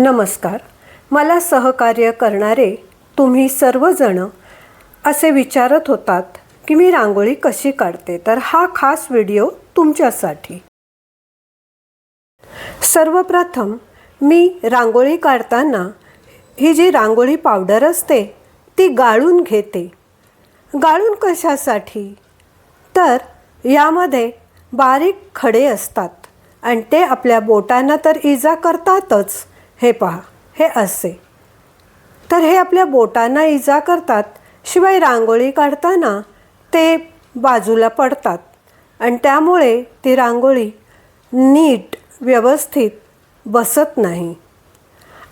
नमस्कार. मला सहकार्य करणारे तुम्ही सर्वजण असे विचारत होतात की मी रांगोळी कशी काढते? तर हा खास व्हिडिओ तुमच्यासाठी. सर्वप्रथम मी रांगोळी काढताना ही जी रांगोळी पावडर असते ती गाळून घेते. गाळून कशासाठी? तर यामध्ये बारीक खडे असतात आणि ते आपल्या बोटांना तर इजा करतातच. हे पहा हे असे. तर हे आपल्या बोटांना इजा करतात शिवाय रांगोळी काढताना ते बाजूला पडतात. आणि त्यामुळे ती रांगोळी नीट व्यवस्थित बसत नाही.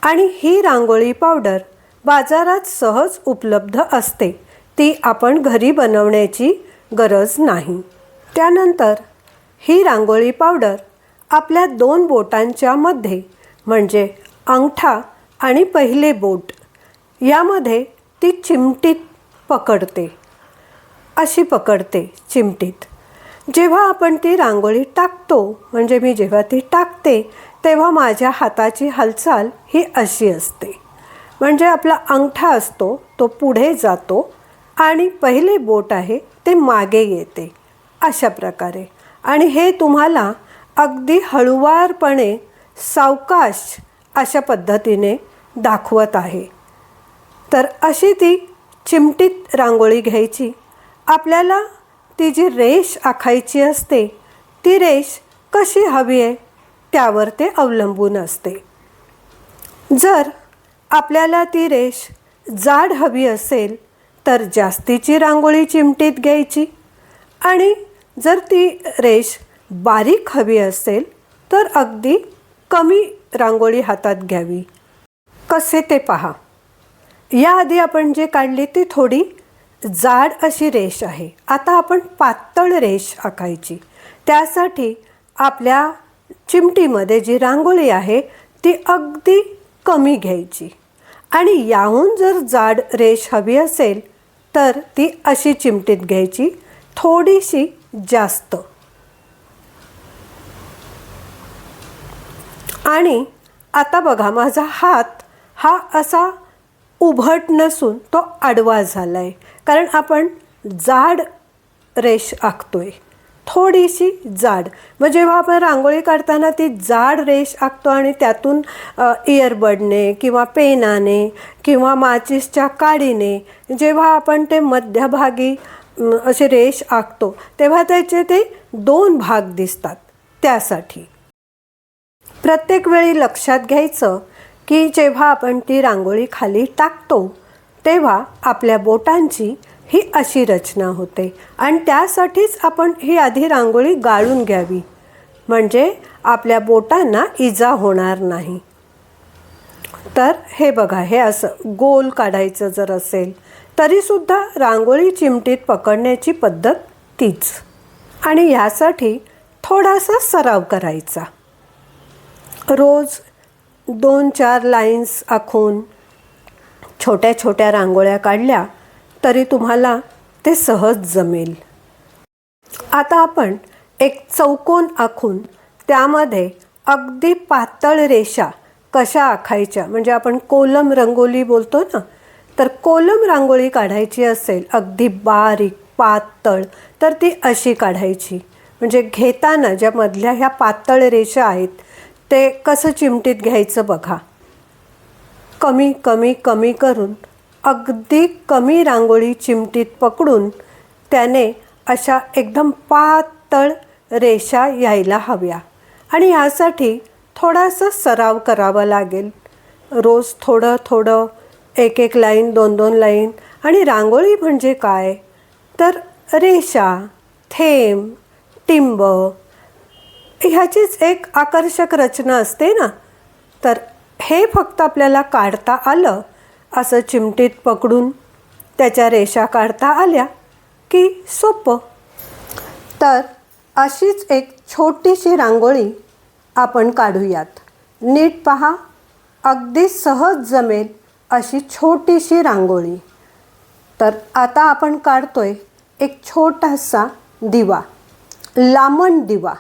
आणि ही रांगोळी पावडर बाजारात सहज उपलब्ध असते ती आपण घरी बनवण्याची गरज नाही. त्यानंतर ही रांगोळी पावडर आपल्या दोन बोटांच्या मध्ये म्हणजे अंगठा आणि पहिले बोट यामध्ये ती चिमटीत पकडते. अशी पकडते चिमटीत. जेव्हा आपण ती रांगोळी टाकतो म्हणजे मी जेव्हा ती टाकते तेव्हा माझ्या हाताची हालचाल ही अशी असते. म्हणजे आपला अंगठा असतो तो पुढे जातो आणि पहिले बोट आहे ते मागे येते. अशा प्रकारे. आणि हे तुम्हाला अगदी हळुवारपणे सावकाश अशा पद्धतीने दाखवत आहे. तर अशी ती चिमटीत रांगोळी घ्यायची. आपल्याला ती जी रेष आखायची असते ती रेष कशी हवी आहे त्यावर ते अवलंबून असते. जर आपल्याला ती रेष जाड हवी असेल तर जास्तीची रांगोळी चिमटीत घ्यायची. आणि जर ती रेष बारीक हवी असेल तर अगदी कमी रांगोळी हातात घ्यावी. कसे ते पहा. याआधी आपण जे काढली ती थोडी जाड अशी रेष आहे. आता आपण पातळ रेष आखायची. त्यासाठी आपल्या चिमटीमध्ये जी रांगोळी आहे ती अगदी कमी घ्यायची. आणि याहून जर जाड रेष हवी असेल तर ती अशी चिमटीत घ्यायची थोडीशी जास्त. आणि आता बघा माझा हात हा असा उभट नसून तो आडवा झाला आहे कारण आपण जाड रेष आखतो आहे थोडीशी जाड. मग जेव्हा आपण रांगोळी काढताना ती जाड रेष आखतो आणि त्यातून इयरबडने किंवा पेनाने किंवा माचिसच्या काडीने जेव्हा आपण ते मध्यभागी असे रेष आखतो तेव्हा त्याचे ते दोन भाग दिसतात त्यासाठी. प्रत्येक वेळी लक्षात घ्यायचं की जेव्हा आपण ती रांगोळी खाली टाकतो तेव्हा आपल्या बोटांची ही अशी रचना होते आणि त्यासाठीच आपण ही आधी रांगोळी गाळून घ्यावी. म्हणजे आपल्या बोटांना इजा होणार नाही. तर हे बघा हे असं गोल काढायचं जर असेल तरीसुद्धा रांगोळी चिमटीत पकडण्याची पद्धत तीच. आणि यासाठी थोडासा सराव करायचा. रोज दोन चार लाईन्स आखून छोट्या छोट्या रांगोळ्या काढल्या तरी तुम्हाला ते सहज जमेल. आता आपण एक चौकोन आखून त्यामध्ये अगदी पातळ रेषा कशा आखायच्या? म्हणजे आपण कोलम रंगोली बोलतो ना तर कोलम रांगोळी काढायची असेल अगदी बारीक पातळ तर ती अशी काढायची. म्हणजे घेताना ज्या मधल्या ह्या पातळ रेषा आहेत ते कसं चिमटीत घ्यायचं बघा. कमी कमी कमी करून अगदी कमी रांगोळी चिमटीत पकडून त्याने अशा एकदम पातळ रेषा यायला हव्या. आणि यासाठी थोडासा सराव करावा लागेल. रोज थोडं थोडं एक एक लाईन दोन दोन लाईन. आणि रांगोळी म्हणजे काय? तर रेषा थेंब टिंब ह्याचीच एक आकर्षक रचना असते ना? तर हे फक्त आपल्याला काढता आलं असं चिमटीत पकडून त्याच्या रेषा काढता आल्या की सोपं. तर अशीच एक छोटीशी रांगोळी आपण काढूयात. नीट पहा अगदी सहज जमेल अशी छोटीशी रांगोळी. तर आता आपण काढतोय एक छोटासा दिवा लांबण दिवा.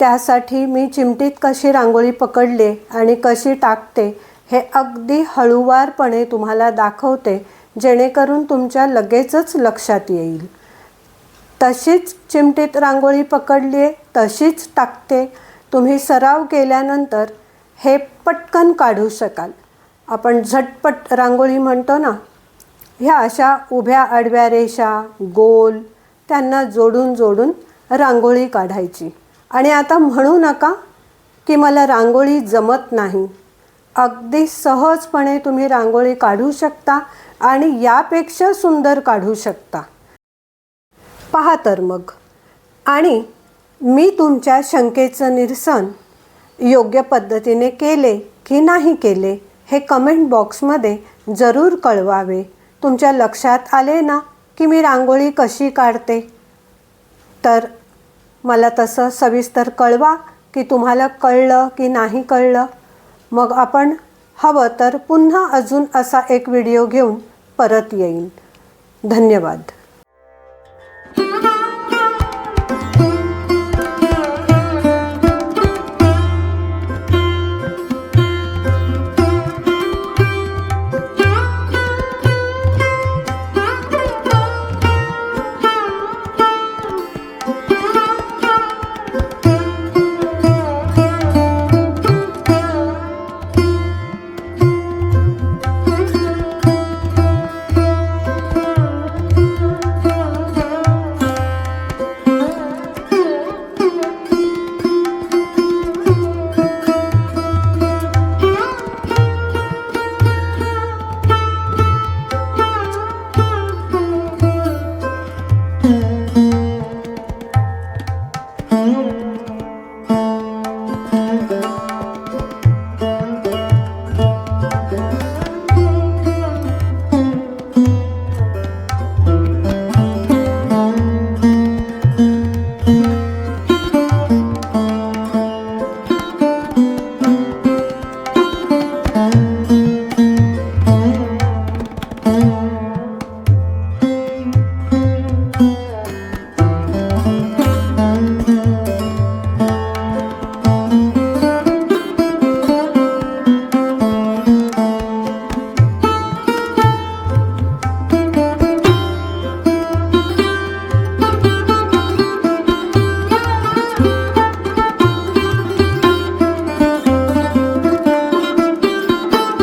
त्यासाठी मी चिमटीत कशी रांगोळी पकडले आणि कशी टाकते हे अगदी हळूवारपणे तुम्हाला दाखवते जेणेकरून तुमच्या लगेचच लक्षात येईल. तशीच चिमटीत रांगोळी पकडली आहे तशीच टाकते. तुम्ही सराव केल्यानंतर हे पटकन काढू शकाल. आपण झटपट रांगोळी म्हणतो ना ह्या अशा उभ्या आडव्या रेषा गोल त्यांना जोडून जोडून रांगोळी काढायची. आणि आता म्हणू नका की मला रांगोळी जमत नाही. अगदी सहजपणे तुम्ही रांगोळी काढू शकता आणि यापेक्षा सुंदर काढू शकता. पहा तर मग. आणि मी तुमच्या शंकेचं निरसन योग्य पद्धतीने केले की नाही केले हे कमेंट बॉक्समध्ये जरूर कळवावे. तुमच्या लक्षात आले ना की मी रांगोळी कशी काढते? तर मला तसं सविस्तर कळवा की तुम्हाला कळलं की नाही कळलं. मग आपण हवं तर पुन्हा अजून असा एक व्हिडिओ घेऊन परत येईन धन्यवाद.